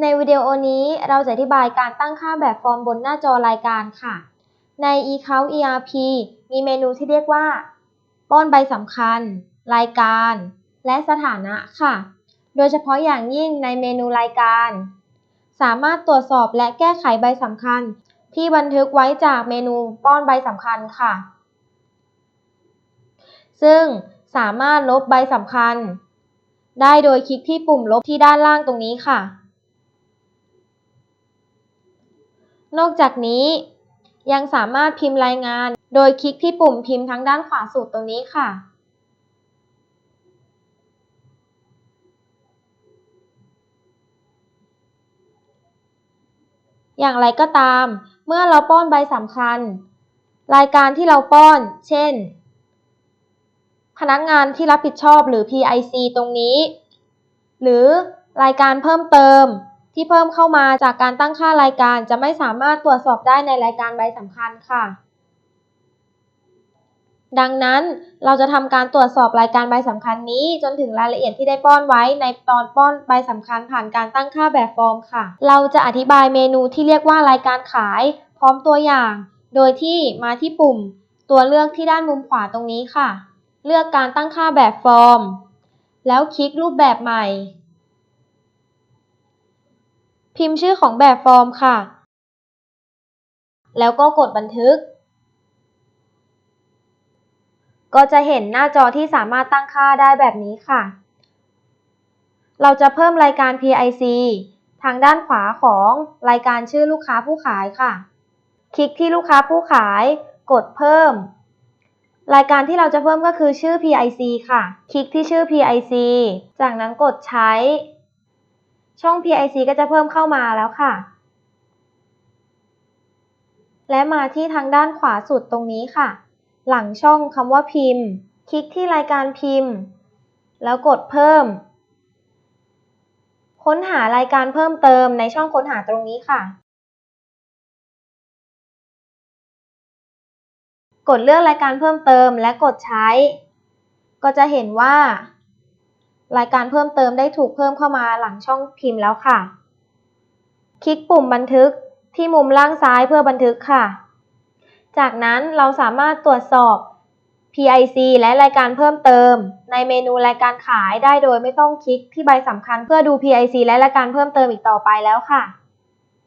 ในวิดีโอนี้เราจะอธิบายการตั้งค่าแบบฟอร์มบนหน้าจอรายการค่ะ ใน eCount ERP มีเมนูที่เรียกว่า ป้อนใบสำคัญ รายการ และสถานะค่ะ โดยเฉพาะอย่างยิ่งในเมนูรายการ สามารถตรวจสอบและแก้ไขใบสำคัญ ที่บันทึกไว้จากเมนูป้อนใบสำคัญค่ะ ซึ่งสามารถลบใบสำคัญ ได้โดยคลิกที่ปุ่มลบที่ด้านล่างตรงนี้ค่ะ นอกจากนี้ ยังสามารถพิมพ์รายงาน โดยคลิกที่ปุ่มพิมพ์ทางด้านขวาสุดตรงนี้ค่ะ อย่างไรก็ตาม เมื่อเราป้อนใบสำคัญ รายการที่เราป้อน เช่น พนักงานที่รับผิดชอบหรือ PIC ตรงนี้ หรือรายการเพิ่มเติม ที่เพิ่มเข้ามาจากการตั้งค่ารายการจะไม่สามารถตรวจสอบได้ในรายการใบสำคัญค่ะ ดังนั้นเราจะทำการตรวจสอบรายการใบสำคัญนี้ จนถึงรายละเอียดที่ได้ป้อนไว้ในตอนป้อนใบสำคัญผ่านการตั้งค่าแบบฟอร์มค่ะ เราจะอธิบายเมนูที่เรียกว่ารายการขาย พร้อมตัวอย่าง โดยที่มาที่ปุ่ม ตัวเลือกที่ด้านมุมขวาตรงนี้ค่ะ เลือกการตั้งค่าแบบฟอร์ม แล้วคลิกรูปแบบใหม่ พิมพ์ชื่อของแบบฟอร์มค่ะ แล้วก็กดบันทึก ก็จะเห็นหน้าจอที่สามารถตั้งค่าได้แบบนี้ค่ะ เราจะเพิ่มรายการ PIC ทางด้านขวาของรายการชื่อลูกค้าผู้ขายค่ะ คลิกที่ลูกค้าผู้ขาย กดเพิ่ม รายการที่เราจะเพิ่มก็คือชื่อ PIC ค่ะ คลิกที่ชื่อ PIC จากนั้นกดใช้ ช่อง PIC ก็จะเพิ่มเข้ามาแล้วค่ะ และมาที่ทางด้านขวาสุดตรงนี้ค่ะ หลังช่องคำว่าพิมพ์ คลิกที่รายการพิมพ์ แล้วกดเพิ่ม ค้นหารายการเพิ่มเติมในช่องค้นหาตรงนี้ค่ะ กดเลือกรายการเพิ่มเติมและกดใช้ ก็จะเห็นว่า รายการเพิ่มเติมได้ถูกเพิ่มเข้ามาหลังช่องพิมพ์แล้วค่ะ คลิกปุ่มบันทึกที่มุมล่างซ้ายเพื่อบันทึกค่ะ จากนั้นเราสามารถตรวจสอบ PIC และรายการเพิ่มเติม ในเมนูรายการขายได้โดยไม่ต้องคลิกที่ใบสำคัญเพื่อดู PIC และรายการเพิ่มเติมอีกต่อไปแล้วค่ะ